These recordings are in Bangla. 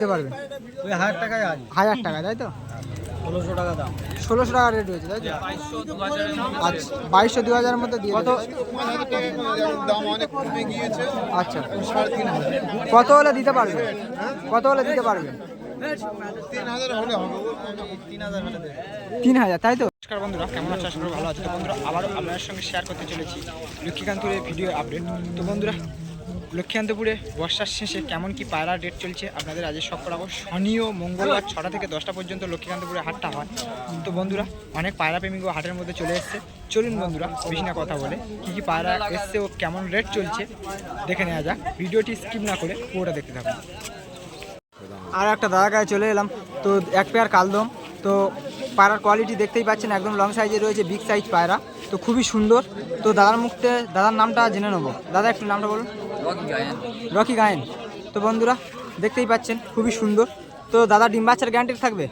দিতে পারবেন ওই হাজার টাকায় আছে হাজার টাকা তাই তো? ষোলোশো টাকা দাম। ষোলোশো টাকা রেট রয়েছে তাই তো? আচ্ছা বাইশশো দু হাজারের মধ্যে দিয়ে কত দাম অনেক কমে গিয়েছে আচ্ছা। তিন হাজার কত হলে দিতে পারবেন কত হলে দিতে পারবেন তিন হাজার তাই তো? নমস্কার বন্ধুরা কেমন আছো? আশা ভালো আছে। তো বন্ধুরা আবারও আপনাদের সঙ্গে শেয়ার করতে চলেছি লক্ষ্মীকান্তপুরের ভিডিও আপডেট তো বন্ধুরা লক্ষ্মীকান্তপুরে বর্ষার শেষে কেমন কি পায়রা ডেট চলছে আপনাদের আজকে সব করাবো শনি ও মঙ্গলবার ছটা থেকে দশটা পর্যন্ত লক্ষ্মীকান্তপুরে হাটটা হয়। তো বন্ধুরা, অনেক পায়রা প্রেমিকও হাটের মধ্যে চলে এসছে। চলুন বন্ধুরা, বেশি না কথা বলে, কী কী পায়রা এসছে ও কেমন রেট চলছে দেখে নেওয়া যাক। ভিডিওটি স্কিপ না করে পুরোটা দেখতে থাকুন। আর একটা দাদা কাছে চলে এলাম। তো এক পেয়ার কালদম। তো পায়রার কোয়ালিটি দেখতেই পাচ্ছেন, একদম লং সাইজে রয়েছে বিগ সাইজ পায়রা। তো খুবই সুন্দর। তো দাদার মুখতে, দাদার নামটা জেনে নেব। দাদা, একটু নামটা বলুন। রকি গায়েন। তো বন্ধুরা দেখতেই পাচ্ছেন খুবই সুন্দর। তো দাদা ডিম বাচ্চার গ্যারান্টেড থাকবে?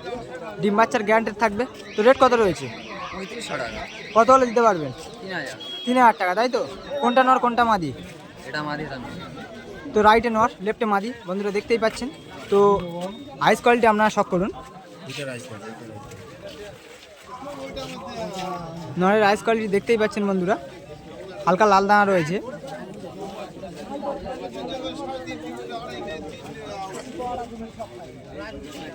ডিম বাচ্চার গ্যারান্টেড থাকবে? তো রেট কত রয়েছে? কত হলে দিতে পারবেন? তিন হাজার। টাকা তাই তো? কোনটা নর কোনটা মাদি? এটা মাদি তো রাইটে নর লেফটে মাদি। বন্ধুরা দেখতেই পাচ্ছেন। তো আইস কোয়ালিটি আপনারা শখ করুন। নরের আইস কোয়ালিটি দেখতেই পাচ্ছেন বন্ধুরা। হালকা লাল দানা রয়েছে।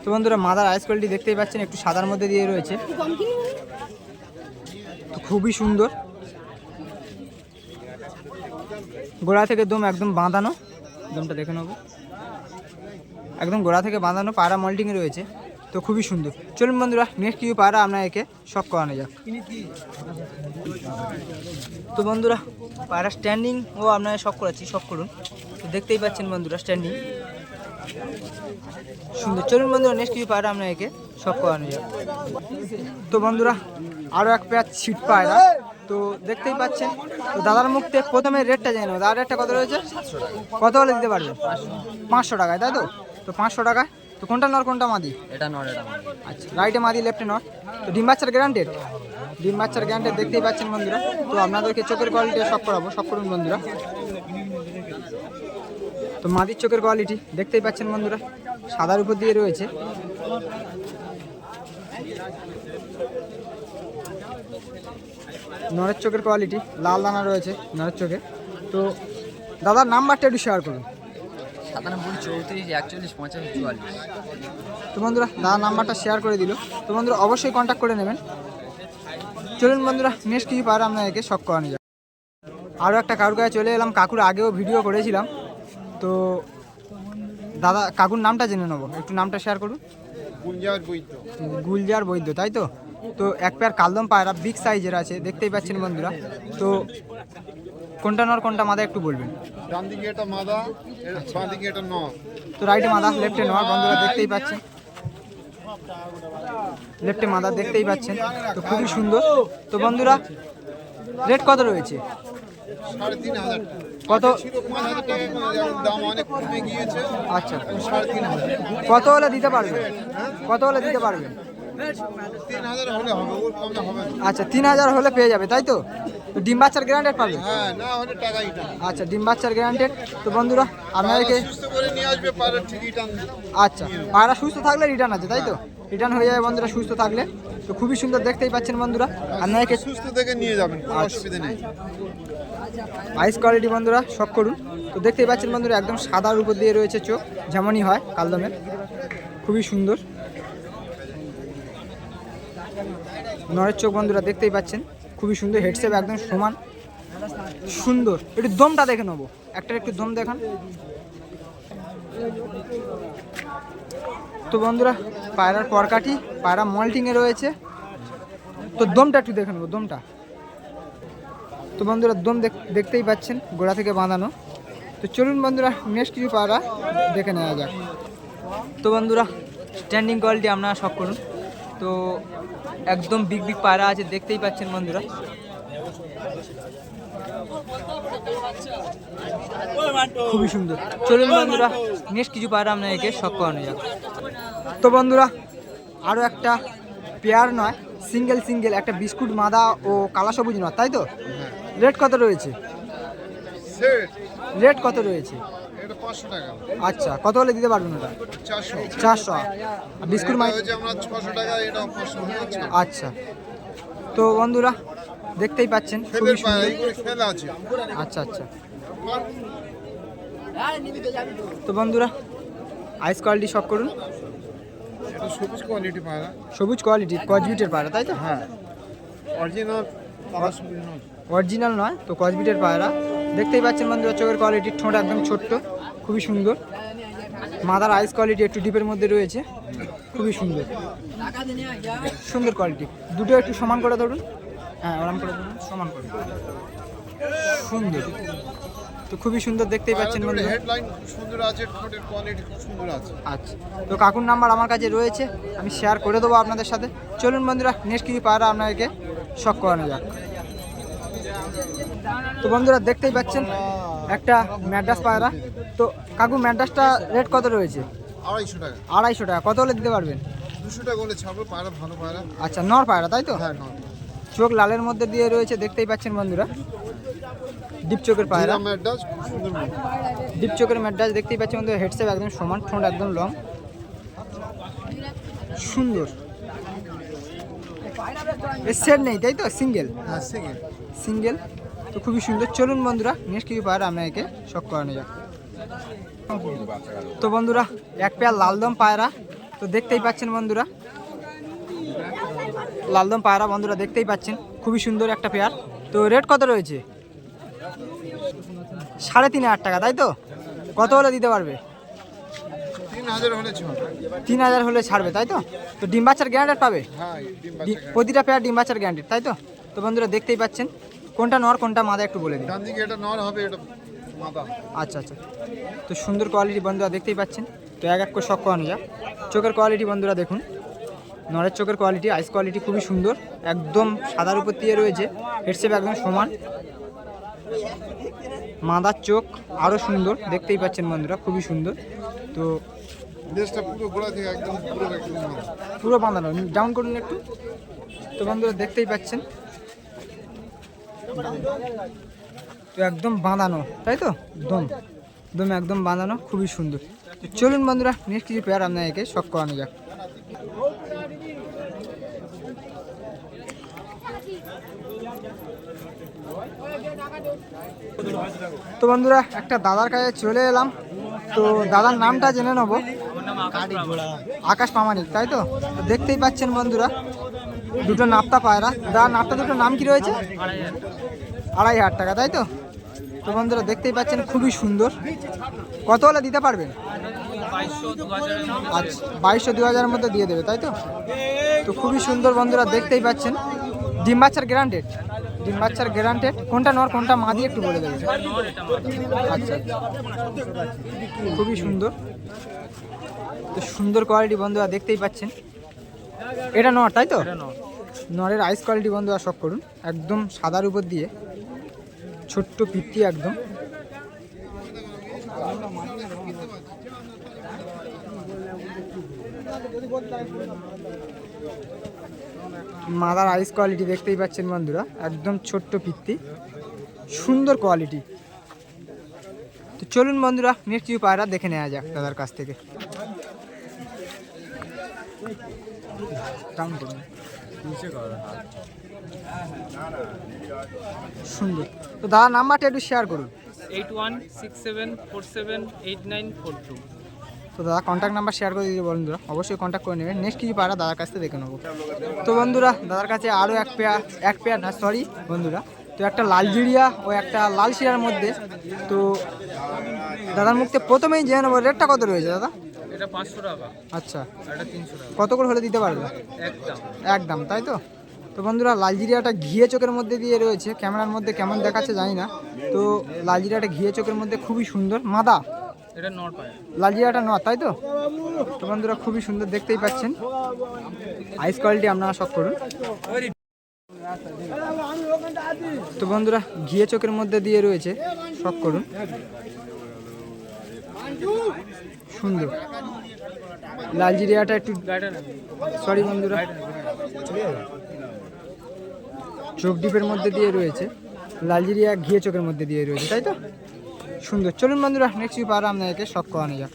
তো বন্ধুরা, মাদার আইস কোয়ালিটি দেখতেই পাচ্ছেন, একটু সাদার মধ্যে দিয়ে রয়েছে। খুবই সুন্দর। গোড়া থেকে দম একদম বাঁধানো। দমটা দেখে নেব। একদম গোড়া থেকে বাঁধানো পায়রা মল্টিং রয়েছে। তো খুবই সুন্দর। চলুন বন্ধুরা নেক্সট কিছু পায়রা আপনার একে সব করানো যাক। তো বন্ধুরা পায়রা স্ট্যান্ডিং ও আপনাকে সব করাচ্ছি সব করুন। তো দেখতেই পাচ্ছেন বন্ধুরা স্ট্যান্ডিং সুন্দর। চলুন বন্ধুরা নেক্সট কিছু পায়রা আপনার একে সব করানো যাক। তো বন্ধুরা আরও এক পেয়ার ছিট পায়রা। তো দেখতেই পাচ্ছেন তো দাদার মুখতে প্রথমে রেটটা জেনে নেব। দাদার রেটটা কত রয়েছে? কত হলে দিতে পারবে পাঁচশো টাকায় তাই তো? তো পাঁচশো টাকায় তো কোনটা নর কোনটা মাদি? এটা নর এটা মাদি। আচ্ছা রাইটে মাদি লেফটে নট তো ডিম বাচ্চার গ্যারান্টেড ডিম বাচ্চার গ্যারান্টেড দেখতেই পাচ্ছেন বন্ধুরা। তো আপনাদেরকে চোখের কোয়ালিটি সব করাবো সব করুন বন্ধুরা। তো মাদির চোখের কোয়ালিটি দেখতেই পাচ্ছেন বন্ধুরা। সাদার উপর দিয়ে রয়েছে। নরের চোখের কোয়ালিটি লাল দানা রয়েছে নরের চোখে। তো দাদার নাম্বারটা একটু শেয়ার করুন। সাতানব্বই চৌত্রিশ একচল্লিশ পঁচাশি চুয়াল্লিশ। তো বন্ধুরা দাদা নাম্বারটা শেয়ার করে দিল। তো বন্ধুরা অবশ্যই কন্ট্যাক্ট করে নেবেন। চলুন বন্ধুরা নেক্সট কিছু পারে আপনাদেরকে শখ করানো যায় আরও একটা কাকুর কাছে চলে এলাম কাকুর আগেও ভিডিও করেছিলাম। তো দাদা কাকুর নামটা জেনে নেব। একটু নামটা শেয়ার করুন। গুঞ্জার বৈদ্য। গুলজার বৈদ্য তাই তো? তো এক পেয়ার কালদম পায়রা বিগ সাইজের আছে দেখতেই পাচ্ছেন বন্ধুরা। তো কোনটা নর কোনটা মাদা একটু বলবেন? ডান দিকে এটা মাদা বাঁ দিকে এটা নর। তো রাইটে মাদা লেফটে নর বন্ধুরা দেখতেই পাচ্ছেন। লেফটে মাদা দেখতেই পাচ্ছেন। তো খুবই সুন্দর। তো বন্ধুরা রেট কত রয়েছে? কত? আচ্ছা। কত হলে দিতে পারবেন? কত হলে দিতে পারবেন? আচ্ছা তিন হাজার হলে পেয়ে যাবে তাই তো? ডিম বাচ্চার গ্যারান্টেড পাবে? হ্যাঁ আচ্ছা ডিম বাচ্চার গ্যারান্টেড তো বন্ধুরা আপনাদেরকে আচ্ছা পায়রা সুস্থ থাকলে রিটার্ন আছে তাই তো? রিটার্ন হয়ে যাবে বন্ধুরা সুস্থ থাকলে। তো খুবই সুন্দর দেখতেই পাচ্ছেন বন্ধুরা। আপনাদেরকে সুস্থ থেকে নিয়ে যাবেন আচ্ছা। অসুবিধা নেই। আইস কোয়ালিটি বন্ধুরা সব করুন। তো দেখতেই পাচ্ছেন বন্ধুরা একদম সাদার উপর দিয়ে রয়েছে চোখ যেমনই হয় কালদমের খুবই সুন্দর। নরের চোখ বন্ধুরা দেখতেই পাচ্ছেন, খুবই সুন্দর হেডসেপ একদম সমান, সুন্দর। একটু দমটা দেখে নেব। একটা একটু দম দেখান। তো বন্ধুরা, পায়রার পরকাঠি, পায়রা মল্টিংয়ে রয়েছে। তো দমটা একটু দেখে নেব, দমটা। তো বন্ধুরা, দম দেখ- দেখতেই পাচ্ছেন, গোড়া থেকে বাঁধানো। তো চলুন বন্ধুরা নেক্সট কিছু পায়রা দেখে নেওয়া যাক। তো বন্ধুরা স্ট্যান্ডিং কোয়ালিটি আপনারা সব করুন। তো একদম বিগ বিগ পায়রা আছে দেখতেই পাচ্ছেন বন্ধুরা। খুবই সুন্দর। চলুন বন্ধুরা নেক্সট কিছু পায়রা আপনাদেরকে শখ করানো যাক। তো বন্ধুরা আরও একটা পেয়ার নয় সিঙ্গেল সিঙ্গেল একটা বিস্কুট মাদা ও কালা সবুজ নয় তাই তো? রেট কত রয়েছে? রেট কত রয়েছে? এটা পাঁচশো টাকা। আচ্ছা কত হলে দিতে পারবেন ওটা? চারশো। আর বিস্কুট মাই আমরা টাকা এটা আচ্ছা। তো বন্ধুরা দেখতেই পাচ্ছেন খুবই সুন্দর। খেলা আছে। আচ্ছা আচ্ছা। তো বন্ধুরা আইস কোয়ালিটি সব করুন। সবুজ কোয়ালিটি পায়রা। সবুজ কোয়ালিটি কজবিটের পায়রা তাই তো? হ্যাঁ। অরিজিনাল অরিজিনাল নয় তো কজবিটের পায়রা। দেখতেই পাচ্ছেন বন্ধুরা চোখের কোয়ালিটি ঠোঁট একদম ছোট্ট। খুবই সুন্দর। মাদার আইস কোয়ালিটি একটু ডিপের মধ্যে রয়েছে। খুবই সুন্দর। সুন্দর কোয়ালিটি। দুটো একটু সমান করে ধরুন। হ্যাঁ আরাম করে ধরুন। সমান করে সুন্দর। তো খুবই সুন্দর দেখতেই পাচ্ছেন হেডলাইন সুন্দর আছে ঠোঁটের কোয়ালিটি খুব সুন্দর আছে। আচ্ছা। তো কাকুর নাম্বার আমার কাছে রয়েছে। আমি শেয়ার করে দেবো আপনাদের সাথে। চলুন বন্ধুরা নেক্সট কিছু পায়রা আপনাদেরকে শখ করানো যাক। তো বন্ধুরা দেখতেই পাচ্ছেন একটা ম্যাড্রাস পায়রা। তো কাকু ম্যাড্রাসটা রেট কত রয়েছে? আড়াইশো টাকা। আড়াইশো টাকা। কত হলে দিতে পারবেন? দুশো টাকা হলে ছাড়বো পায়রা ভালো পায়রা। আচ্ছা নর পায়রা তাই তো? হ্যাঁ চোখ লালের মধ্যে দিয়ে রয়েছে দেখতেই পাচ্ছেন বন্ধুরা। ডিপ চোখের পায়রা। ডিপ চোখের ম্যাড্রাস দেখতেই পাচ্ছেন বন্ধুরা হেডসেপ একদম সমান ঠোঁট একদম লং সুন্দর। সেট নেই তাই তো? সিঙ্গেল হ্যাঁ সেকেন্ড সিঙ্গেল তো খুবই সুন্দর। চলুন বন্ধুরা নেক্সট কিছু পায়রা একে শখ করানো যাক। তো বন্ধুরা এক পেয়ার লালদম পায়রা তো দেখতেই পাচ্ছেন বন্ধুরা। লালদম পায়রা বন্ধুরা দেখতেই পাচ্ছেন। খুবই সুন্দর একটা পেয়ার। তো রেট কত রয়েছে? সাড়ে তিন হাজার টাকা তাই তো? কত হলে দিতে পারবে? তিন হাজার হলে ছাড়বে। তাই তো? তো ডিম বাচ্চার গ্যারান্টেড পাবে? হ্যাঁ প্রতিটা পেয়ার ডিম বাচ্চার গ্যারান্টেড তাই তো? তো বন্ধুরা দেখতেই পাচ্ছেন। কোনটা নর কোনটা মাদা একটু বলে দিন। ডান দিকে এটা নর হবে এটা মাদা। আচ্ছা আচ্ছা। তো সুন্দর কোয়ালিটি বন্ধুরা দেখতেই পাচ্ছেন। তো এক এক করে শখ করানো যাক। চোখের কোয়ালিটি বন্ধুরা দেখুন। নরের চোখের কোয়ালিটি আইস কোয়ালিটি খুবই সুন্দর। একদম সাদার উপর দিয়ে রয়েছে। হেডসেপ একদম সমান। মাদার চোখ আরও সুন্দর দেখতেই পাচ্ছেন বন্ধুরা খুবই সুন্দর। তো লেজটা পুরো একদম পুরো একদম পুরো বাঁধানো ডাউন করুন একটু। তো বন্ধুরা দেখতেই পাচ্ছেন। তো একদম বাঁধানো, তাই তো? দম। দম একদম বাঁধানো, খুবই সুন্দর। চলুন বন্ধুরা নেক্সট কিছু পেয়ার আপনাদেরকে শখ করানো যাক। তো বন্ধুরা, একটা দাদার কাছে চলে এলাম। তো দাদার নামটা জেনে নেব। আকাশ প্রামাণিক তাই তো? দেখতেই পাচ্ছেন বন্ধুরা দুটো নাপ্তা পায়রা। দা নাপ্তা দুটো নাম কি রয়েছে? আড়াই হাজার টাকা তাই তো? তো বন্ধুরা দেখতেই পাচ্ছেন খুবই সুন্দর। কত হলে দিতে পারবেন? আচ্ছা বাইশশো দু হাজারের মধ্যে দিয়ে দেবে তাই তো? তো খুবই সুন্দর বন্ধুরা দেখতেই পাচ্ছেন। ডিম বাচ্চার গ্যারান্টেড ডিম বাচ্চার গ্যারান্টেড কোনটা নর কোনটা মা দিয়ে একটু বলে দেবেন। আচ্ছা আচ্ছা। খুবই সুন্দর। তো সুন্দর কোয়ালিটি বন্ধুরা দেখতেই পাচ্ছেন। এটা নর তাই তো? নরের আইস কোয়ালিটি বন্ধুরা সব করুন। একদম সাদার উপর দিয়ে। ছোট্ট পিত্তি একদম। মাদার আইস কোয়ালিটি দেখতেই পাচ্ছেন বন্ধুরা। একদম ছোট্ট পিত্তি সুন্দর কোয়ালিটি তো চলুন বন্ধুরা নেক্সট কিছু পায়রা দেখে নেওয়া যাক দাদার কাছ থেকে। ডাউন করুন সুন্দর। তো দাদার নাম্বারটা একটু শেয়ার করুন। Eight one six seven four seven eight nine four two তো দাদা কন্ট্যাক্ট নাম্বার শেয়ার করে দিতে বন্ধুরা। অবশ্যই কন্ট্যাক্ট করে নেবেন। নেক্সট কিছু পায়রা দাদার কাছ থেকে দেখে নেব। তো বন্ধুরা দাদার কাছে আরও এক পেয়ার এক পেয়ার না সরি বন্ধুরা। তো একটা লাল লালজিরিয়া ও একটা লাল শিরার মধ্যে। তো দাদার মুখতে প্রথমেই জেনে নেব রেটটা কত রয়েছে দাদা? এটা পাঁচশো টাকা। আচ্ছা। এটা তিনশো টাকা। কত করে হলে দিতে পারবে? একদম। একদম তাই তো? তো বন্ধুরা লালজিরিয়াটা ঘিয়ে চোখের মধ্যে দিয়ে রয়েছে। ক্যামেরার মধ্যে কেমন দেখাচ্ছে জানি না। তো লালজিরিয়াটা ঘিয়ে চোখের মধ্যে খুবই সুন্দর। মাদা। এটা পায় লালজিরাটা নয় তাই তো? তো বন্ধুরা খুবই সুন্দর দেখতেই পাচ্ছেন। আইস কোয়ালিটি আপনারা সব করুন। তো বন্ধুরা ঘিয়ে চোখের মধ্যে দিয়ে রয়েছে। সব করুন। সুন্দর। লালজিরিয়াটা একটু সরি বন্ধুরা। চোখ ডিপের মধ্যে দিয়ে রয়েছে। লালজিরিয়া ঘিয়ে চোখের মধ্যে দিয়ে রয়েছে, তাই তো? সুন্দর। চলুন বন্ধুরা নেক্সট উইক আর আপনাদেরকে শখ করানো যাক।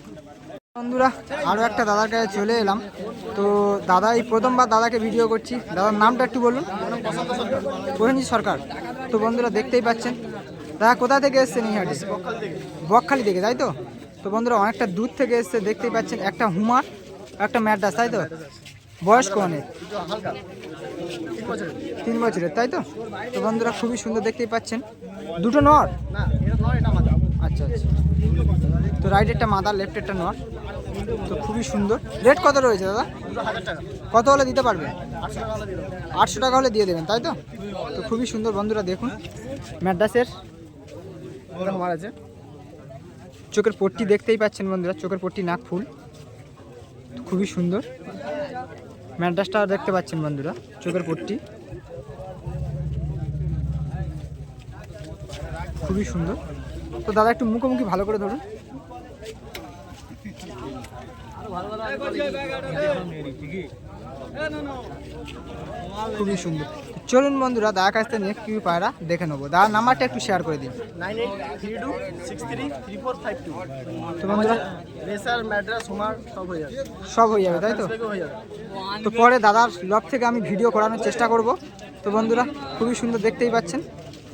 বন্ধুরা আরও একটা দাদার কাছে চলে এলাম। তো দাদা, এই প্রথমবার দাদাকে ভিডিও করছি। দাদার নামটা একটু বলুন। প্রসেনজিৎ সরকার। তো বন্ধুরা, দেখতেই পাচ্ছেন। দাদা, কোথা থেকে এসছে নিহাটি বকখালি থেকে, তাই তো? তো বন্ধুরা, অনেকটা দূর থেকে এসছে দেখতেই পাচ্ছেন একটা হুমার একটা ম্যাডাস তাই তো? বয়স্ক অনেক। তিন বছরের, তাই তো? তো বন্ধুরা, খুবই সুন্দর দেখতেই পাচ্ছেন। দুটো নর? আচ্ছা আচ্ছা। তো রাইটেরটা মাদার লেফটেরটা নর। তো খুবই সুন্দর। রেট কত রয়েছে, দাদা? কত হলে দিতে পারবে? আটশো টাকা হলে দিয়ে দেবেন, তাই তো? তো খুবই সুন্দর, বন্ধুরা, দেখুন। ম্যাড্রাসের। আছে। চোখের পট্টি দেখতেই পাচ্ছেন বন্ধুরা, চোখের পট্টি নাক ফুল। খুবই সুন্দর। ম্যাড্রাসটা দেখতে পাচ্ছেন বন্ধুরা, চোখের পট্টি। খুবই সুন্দর। তো দাদা, একটু মুখোমুখি ভালো করে ধরুন। খুবই সুন্দর। চলুন বন্ধুরা দাদার কাছ থেকে নেক্সট কি পায়রা দেখে নেব। দাদার নাম্বারটা একটু শেয়ার করে দিন। তো বন্ধুরা সব হয়ে যাবে। তাই তো? তো পরে দাদার ব্লগ থেকে আমি ভিডিও করানোর চেষ্টা করব। তো বন্ধুরা খুবই সুন্দর দেখতেই পাচ্ছেন।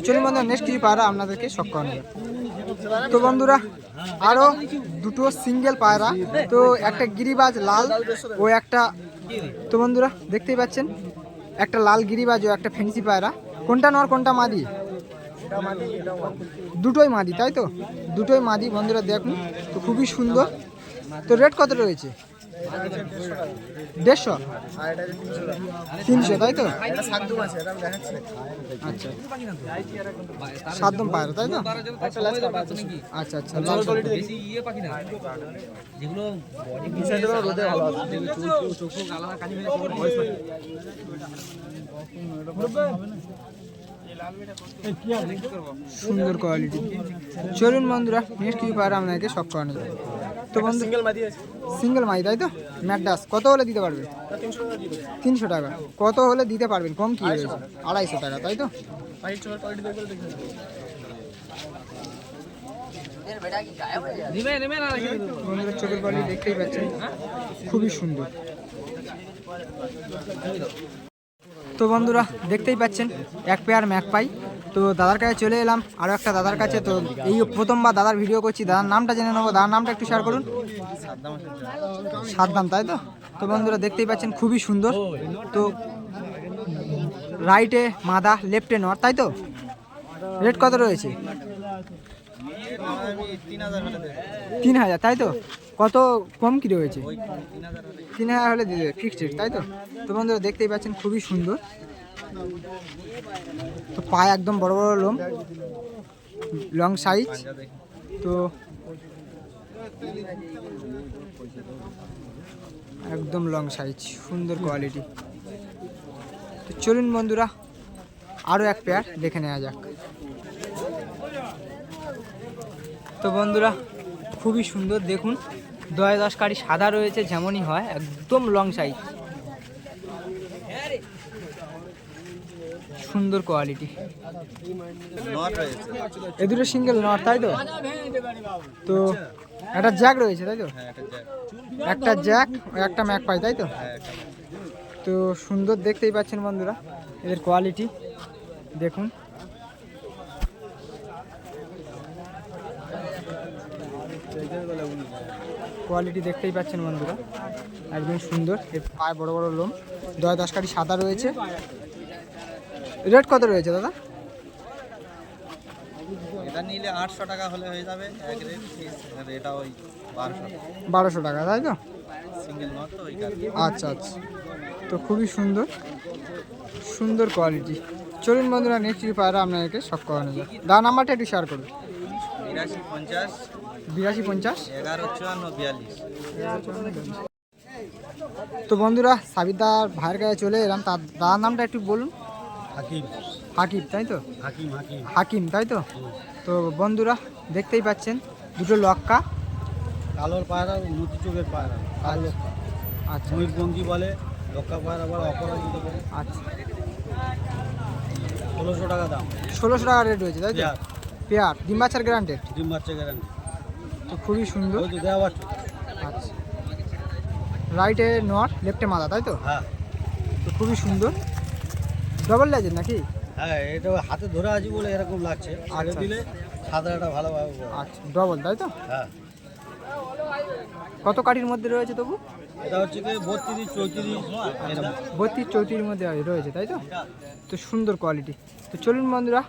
চলুন বন্ধুরা নেক্সট কিছু পায়রা আপনাদেরকে সব করানো। তো বন্ধুরা আরও দুটো সিঙ্গেল পায়রা। তো একটা গিরিবাজ লাল ও একটা তো বন্ধুরা, দেখতেই পাচ্ছেন? একটা লাল গিরিবাজ ও একটা ফেন্সি পায়রা। কোনটা নর, কোনটা মাদি? দুটোই মাদি, তাই তো? দুটোই মাদি, বন্ধুরা দেখুন, তো খুবই সুন্দর। তো রেট কত রয়েছে? দেড়শো? তিনশো, তাই তো? আচ্ছা। সাতদম পায়রা, তাই তো? আচ্ছা আচ্ছা সুন্দর কোয়ালিটি চলুন বন্ধুরা নেক্সট কি পায়রা আপনাকে সব করানো যাবে? তো বন্ধু? সিঙ্গেল মাটি আছে। সিঙ্গেল মাই তাই তো? ম্যাকডাস কত হলে দিতে পারবে? তিনশো টাকা কত হলে দিতে পারবেন? কম কি রয়েছে? আড়াইশো টাকা তাই তো? চোখের কোয়ালিটি চোখের দেখতেই পাচ্ছেন। খুবই সুন্দর। তো বন্ধুরা দেখতেই পাচ্ছেন এক পেয়ার ম্যাক পাই। তো দাদার কাছে চলে এলাম আরও একটা দাদার কাছে। তো এই প্রথমবার দাদার ভিডিও করছি, দাদার নামটা জেনে নেব, দাদার নামটা একটু শেয়ার করুন। সাদ্দাম, তাই তো? তো বন্ধুরা, দেখতেই পাচ্ছেন, খুবই সুন্দর। তো রাইটে মাদা লেফটে নর তাই তো? রেট কত রয়েছে? তিন হাজার, তাই তো? কত কম কি রয়েছে? তিন হাজার হলে দিয়ে ফিক্সড তাই তো? তো বন্ধুরা, দেখতেই পাচ্ছেন, খুবই সুন্দর। তো পায়ে একদম বড় বড় লোম, লং সাইজ। তো একদম লং সাইজ, সুন্দর কোয়ালিটি। তো চলুন বন্ধুরা আরও এক পেয়ার দেখে নেওয়া যাক। তো বন্ধুরা, খুবই সুন্দর দেখুন দয় দশ সাদা রয়েছে, যেমনই হয়, একদম লং সাইজ। সুন্দর কোয়ালিটি এ দুটো সিঙ্গেল নট তাই তো? তো একটা জ্যাক রয়েছে তাই তো? হ্যাঁ একটা জ্যাক একটা ম্যাক পাই তাই তো? হ্যাঁ তো সুন্দর দেখতেই পাচ্ছেন বন্ধুরা এদের কোয়ালিটি দেখুন। কোয়ালিটি দেখতেই পাচ্ছেন বন্ধুরা। একদম সুন্দর। এর পায়ে বড় বড় লোম। দয় দশ কাঠি সাদা রয়েছে। রেট কত রয়েছে দাদা? এটা নিলে আটশো টাকা হলে হয়ে যাবে এক রেট এটা ওই বারোশো বারোশো টাকা তাই তো? সিঙ্গেল নট তো আচ্ছা আচ্ছা। তো খুবই সুন্দর সুন্দর কোয়ালিটি চলুন বন্ধুরা নেক্সট পায়রা আপনাদেরকে সব করানো যায় দা নাম্বারটা একটু শেয়ার করুন। বিরাশি পঞ্চাশ বিরাশি পঞ্চাশ? এগারো চুয়ান্ন বিয়াল্লিশ। তো বন্ধুরা সাবিদার ভাইয়ের কাছে চলে এলাম। তার দাদার নামটা একটু বলুন। হাকিম। হাকিম তাই তো? হাকিম হাকিম। হাকিম তাই তো? তো বন্ধুরা দেখতেই পাচ্ছেন দুটো লক্কা। কালোর পায়রা নদী চোখের পায়রা কালো লক্কা। আচ্ছা। ময়ূরপঙ্খী বলে লক্কা পায়রা বলে অপরাজিত বলে। আচ্ছা। ষোলোশো টাকা দাম। ষোলোশো টাকা রেট রয়েছে তাই তো? পেয়ার। পেয়ার ডিম বাচ্চার গ্যারান্টেড ডিম বাচ্চা গ্যারান্টি তো খুবই সুন্দর। দেওয়া আচ্ছা। রাইটে নর লেফটে মাদা তাই তো? হ্যাঁ। তো খুবই সুন্দর। ডবল লেজের নাকি? হ্যাঁ এটা হাতে ধরে আছি বলে এরকম লাগছে। আগে আচ্ছা। দিলে সাদাটা ভালোভাবে। আচ্ছা ডবল তাই তো? হ্যাঁ। কত কাঠির মধ্যে রয়েছে তবু? এটা হচ্ছে কি বত্রিশ চৌত্রিশ বত্রিশ চৌত্রিশ মধ্যে রয়েছে তাই তো? তো সুন্দর কোয়ালিটি তো চলুন বন্ধুরা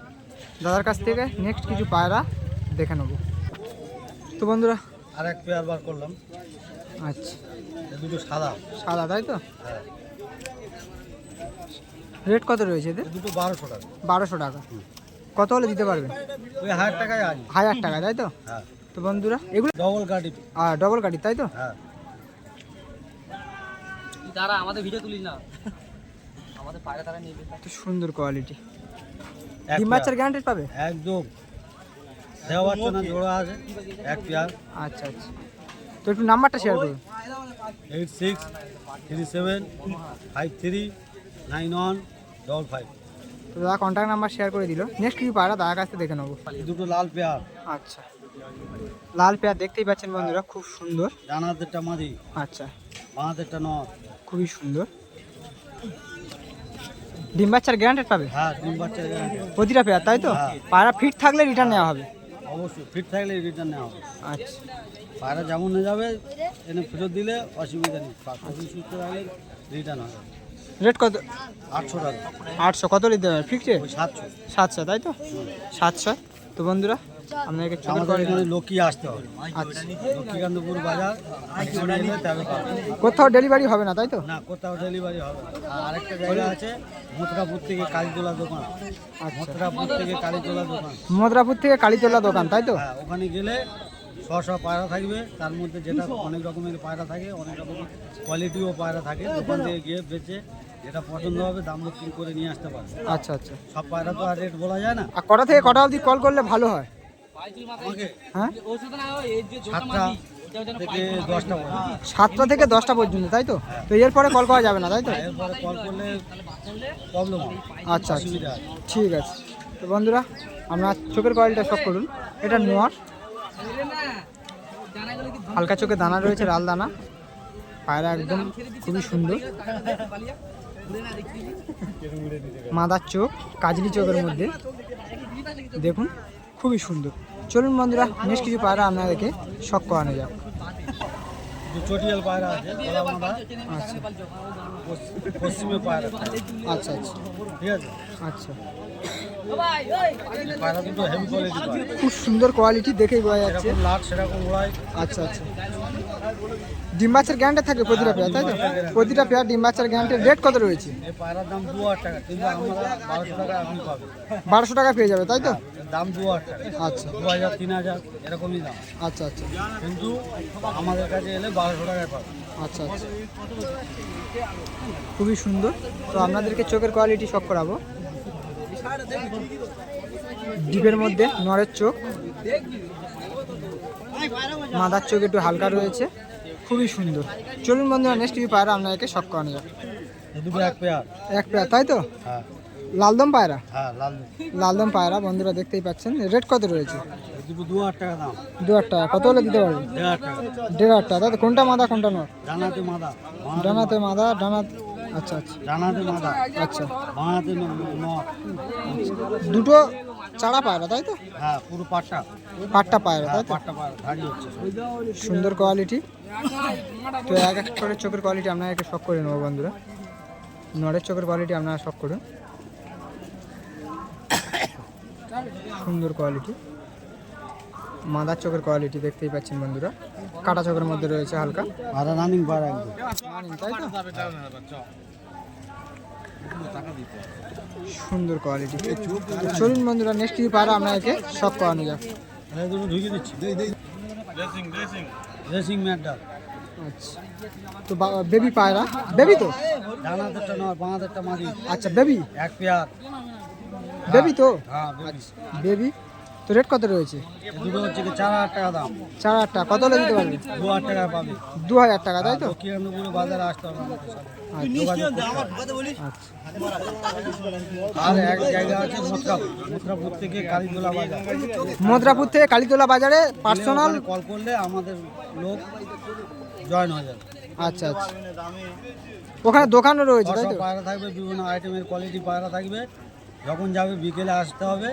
দাদার কাছ থেকে নেক্সট কিছু পায়রা দেখে নেব। তো বন্ধুরা আর এক পেয়ার বার করলাম। আচ্ছা। দুটো সাদা। সাদা তাই তো? হ্যাঁ। রেট কত রয়েছে এদের? দুটো বারোশো টাকা। বারোশো টাকা। কত হলে দিতে পারবেন? ওই হাজার টাকায় আজ হাজার টাকা তাই তো? হ্যাঁ। তো বন্ধুরা এগুলো ডবল কাটি আর ডবল কাঠি তাই তো? হ্যাঁ। তারা আমাদের ভিডিও তুলিস না। আমাদের পায়রা তারা নিয়ে তো সুন্দর কোয়ালিটি ডিম। বাচ্চার গ্যারান্টেড পাবে? একদম। দেওয়া বাচ্চা না জোড়া আছে এক পেয়ার। আচ্ছা আচ্ছা। তো একটু নাম্বারটা শেয়ার করুন। Eight six three seven five three nine one double five তো দাদা কন্ট্যাক্ট নাম্বার শেয়ার করে দিল। নেক্সট কিছু পায়রা দাদার কাছ থেকে দেখে নেব। দুটো লাল পেয়ার। আচ্ছা। লাল পেয়ার দেখতেই পাচ্ছেন বন্ধুরা খুব সুন্দর। ডানাতেরটা মাদি। আচ্ছা। বাঁহাতেরটা নর। খুবই সুন্দর। ডিম বাচ্চার গ্যারান্টেড পাবে? হ্যাঁ ডিম বাচ্চার গ্যারান্টি প্রতিটা পেয়ার তাই তো? হ্যাঁ। পায়রা ফিট থাকলে রিটার্ন নেওয়া হবে। অবশ্যই ফিট থাকলে রিটার্ন নেওয়া হবে। আচ্ছা। পায়রা যেমন হয়ে যাবে এনে ফেরত দিলে অসুবিধা নেই। সুস্থ থাকলে রিটার্ন হবে। রেট কত? আটশো টাকা। আটশো। কত নিতে হবে? ফিক্সড সাতশো। সাতশো তাই তো? সাতশো। তো বন্ধুরা আপনাকে করে আসতে হবে। আচ্ছা। লক্ষ্মীকান্তপুর বাজার তবে পাবে কোথাও ডেলিভারি হবে না তাই তো? না কোথাও ডেলিভারি হবে আর আরেকটা জায়গা আছে মথুরাপুর থেকে কালীতলা দোকান। আচ্ছা। মথুরাপুর থেকে কালীতলা দোকান। মদ্রাপুর থেকে কালীতলা দোকান তাই তো? হ্যাঁ ওখানে গেলে ছ শ পায়রা থাকবে। তার মধ্যে যেটা অনেক রকমের পায়রা থাকে অনেক রকমের কোয়ালিটিও পায়রা থাকে। দোকান থেকে গিয়ে বেচে যেটা পছন্দ হবে দাম দক্ষিণ করে নিয়ে আসতে পারবে। আচ্ছা আচ্ছা। সব পায়রা তো আর রেট বলা যায় না। আর কটা থেকে কটা অবধি কল করলে ভালো হয়? হ্যাঁ? সাতটা থেকে দশটা পর্যন্ত। সাতটা থেকে দশটা পর্যন্ত তাই তো? তো এরপরে কল করা যাবে না তাই তো? এরপরে কল করলে প্রবলেম আচ্ছা আচ্ছা। ঠিক আছে। তো বন্ধুরা আপনার চোখের কোয়ালিটা সব করুন। এটা নোয়ার। হালকা চোখে দানা রয়েছে লাল দানা পায়রা একদম খুবই সুন্দর। মাদার চোখ কাজলি চোখের মধ্যে। দেখুন খুবই সুন্দর। চলুন বন্ধুরা বেশ কিছু পায়রা আপনাদেরকে শখ করানো যাক। চটিয়াল পায়রা আছে আচ্ছা। পশ্চিমে পায়রা আচ্ছা আচ্ছা। ঠিক আছে? আচ্ছা। পায়রা দুটো হেভি কোয়ালিটি খুব সুন্দর কোয়ালিটি দেখেই বোঝা যাচ্ছে। লাট সেরকম আচ্ছা আচ্ছা। ডিম বাচ্চার গ্যারান্টি থাকে প্রতিটা পেয়ার তাই তো? প্রতিটা পেয়ার ডিম বাচ্চার গ্যারান্টির রেট কত রয়েছে? বারোশো টাকা পেয়ে যাবে তাই তো? দাম দু আচ্ছা। দু হাজার তিন হাজার এরকমই দাম। আচ্ছা আচ্ছা। কিন্তু আমাদের কাছে এলে বারোশো টাকায় পাবেন আচ্ছা আচ্ছা। খুবই সুন্দর। তো আপনাদেরকে চোখের কোয়ালিটি সব করাবো। ডিপের মধ্যে নরের চোখ। মাদার চোখ একটু হালকা রয়েছে। খুবই সুন্দর। চলুন বন্ধুরা নেক্সট টিভি পায়রা আপনাদেরকে শখ করানো যাক। দুটো এক পেয়ার। এক পেয়ার তাই তো? হ্যাঁ। লালদম পায়রা? হ্যাঁ লালদম। পায়রা বন্ধুরা দেখতেই পাচ্ছেন। রেট কত রয়েছে? দু হাজার টাকা দাম। দু হাজার টাকা। কত হলে দিতে পারবেন দেড় হাজার টাকা। তাই কোনটা মাদা কোনটা নয় ডানাতে মাদা। ডানাতে মাদা ডানা আচ্ছা আচ্ছা। ডানাতে মাদা। আচ্ছা। বাঁহাতে দুটো চারা পায়রা তাই তো? হ্যাঁ পুরো পাটটা। পাটটা পায়রা হ্যাঁ তাই তো? পাটটা পায়রা ভারী হচ্ছে। সুন্দর কোয়ালিটি তো এক এক করে চোখের কোয়ালিটি আপনারা একটু শখ করে নেব বন্ধুরা। নরের চোখের কোয়ালিটি আপনারা শখ করুন। সুন্দর কোয়ালিটি মাদার চোখের কোয়ালিটি দেখতেই পাচ্ছেন বন্ধুরা। কাটা চোখের মধ্যে রয়েছে হালকা। আর রানিং পায়রা একদম। রানিং, তাই তো? সুন্দর কোয়ালিটি চলুন বন্ধুরা নেক্সট কি পায়রা আপনাকে সব করানো যাক। এই ঢুকিয়ে দিচ্ছি ড্রেসিং ম্যাটটা আচ্ছা তো বেবি পায়রা। বেবি তো? নয় আচ্ছা বেবি এক পেয়ার। বেবি তো? হ্যাঁ বেবি তো রেট কত রয়েছে? দুটো হচ্ছে কি চার হাজার টাকা দাম। চার হাজার টাকা। কত হলে দিতে দু হাজার টাকা পাবে। দু হাজার টাকা তাই তো? দক্ষিণান্দপুরে বাজারে আসতে হবে আচ্ছা। আচ্ছা। আর এক জায়গা আছে মথুরাপুর মথুরাপুর থেকে কালীতলা বাজার। মদ্রাপুর থেকে কালীতলা বাজারে পার্সোনাল? কল করলে আমাদের লোক জয়েন হয়ে যাবে। আচ্ছা আচ্ছা। ওখানে দোকানও রয়েছে তাই তো? পায়রা থাকবে বিভিন্ন আইটেমের কোয়ালিটি পায়রা থাকবে। যখন যাবে বিকেলে আসতে হবে,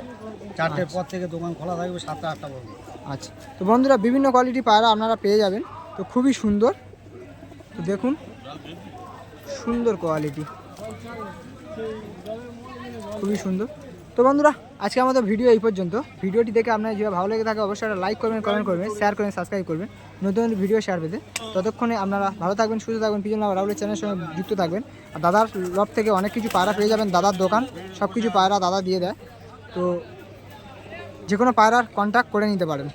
চারটের পর থেকে দোকান খোলা থাকবে সাতটা আটটা পর্যন্ত। আচ্ছা। তো বন্ধুরা, বিভিন্ন কোয়ালিটি পায়রা আপনারা পেয়ে যাবেন। তো খুবই সুন্দর। তো দেখুন, সুন্দর কোয়ালিটি খুবই সুন্দর। তো বন্ধুরা, আজকে আমাদের ভিডিও এই পর্যন্ত। ভিডিওটি দেখে আপনার যদি ভালো লেগে থাকে, অবশ্যই একটা লাইক করবেন কমেন্ট করবেন শেয়ার করবেন সাবস্ক্রাইব করবেন। নতুন ভিডিও শেয়ার পেতে। ততক্ষণে আপনারা ভালো থাকবেন, সুস্থ থাকবেন, পিজন রাহুলের চ্যানেলের সঙ্গে যুক্ত থাকবেন। আর দাদার লব থেকে অনেক কিছু পায়রা পেয়ে যাবেন, দাদার দোকান সব কিছু পায়রা দাদা দিয়ে দেয়। তো যে কোনো পায়রার কন্ট্যাক্ট করে নিতে পারেন।